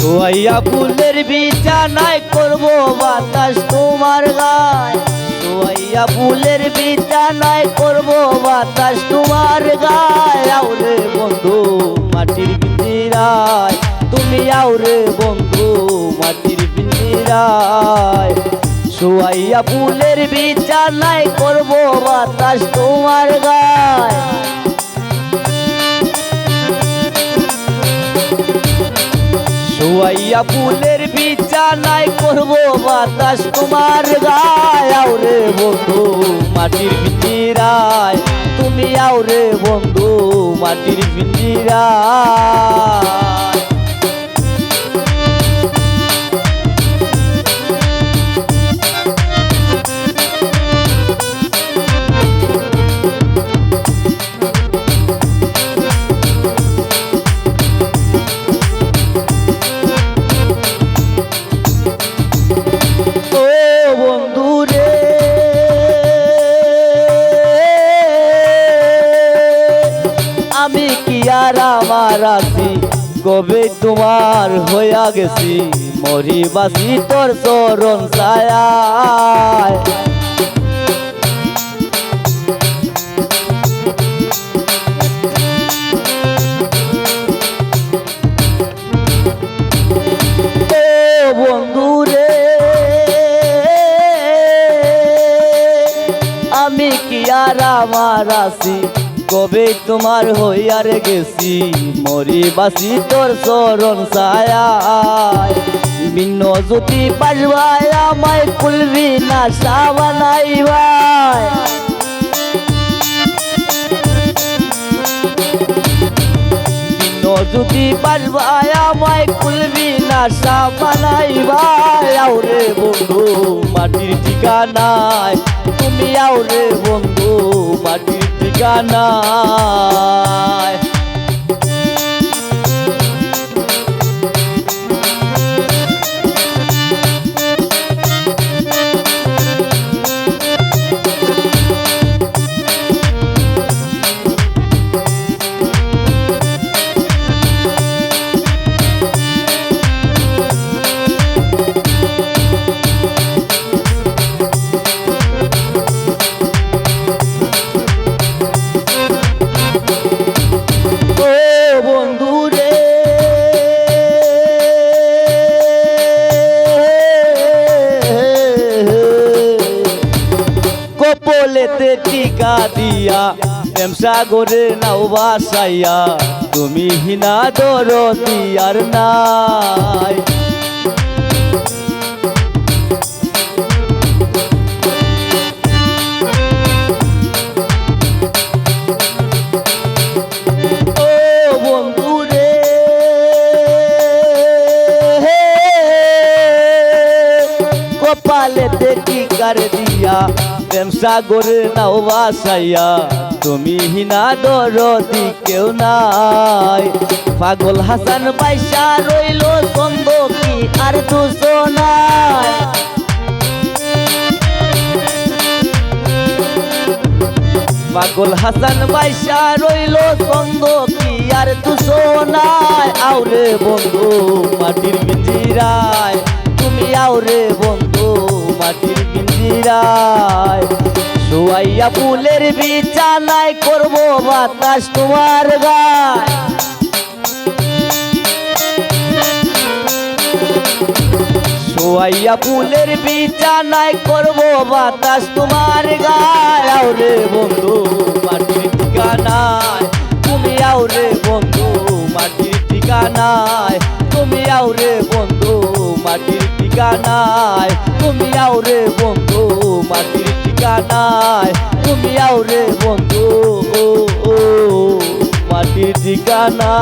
সোয়াইয়া ফুলের বিছানায় করব বাতাস তোমার গায়। সোয়াইয়া ফুলের বিছানায় করব বাতাস তোমার গায়। আউরে বন্ধু, মাটির পিঞ্জিরায় তুমি আউরে বন্ধু, মাটির পিঞ্জিরায় সোয়াইয়া ফুলের বিছানায় করব বাতাস তোমার গায়। শুয়াইয়া ফুলের বিছানায় করব বাতাস তোমার গায়। আউরে বন্ধু, মাটির বিচিরায় তুমি আউরে বন্ধু, মাটির পিঞ্জিরায়। আমি কি আর আমার আছি? কবে তোমার হইয়া গেছি? মরি বাসি তোর চরণ ছায়ায়। ও আমি কি আর আমার আছি? কবে তোমার হইয়ার গেছি। মরি বাসি তোর চরণ ছায়ায়। ভিন্ন জ্যোতি পাশবাই আমায় খুলবি না সাবানাই ভাই। যদি পারবাই আমায় খুলবি না সামানাই ভাই। আউরে বন্ধু, মাটির ঠিকানায়। তুমি আউরে বন্ধু, মাটির ঠিকানায় কপলেতে টিকা দিয়া প্রেম সাগরে নাও বাসাইয়া তুমি হিনা দর দিয়ার নাই কপালে দেখি কার দিয়া। প্রেম সাগরে নাও বাসাইয়া। তুমি হিনা দরদি কেউ নাই। পাগল হাসান পয়সা রইল কি আর দুশো নাই। পাগল হাসান বাইসা রইল সন্দ কি আর দুশো নাই। আউরে বন্ধু, মাটির শুয়াইয়া ফুলের বিছানায় করব বাতাস তোমার গায়। সোয়াইয়া ফুলের বিছানায় করব বাতাস তোমার গায়। আউরে বন্ধু, মাটির ঠিকানায়। তুমি আউরে বন্ধু, মাটির ঠিকানায়। তুমি আউরে বন্ধু, মাটির ঠিকানায়। তুমি আউরে বন্ধু, মাটির ঠিকানায় তুমি আউরে বন্ধু মাটির ঠিকানায়।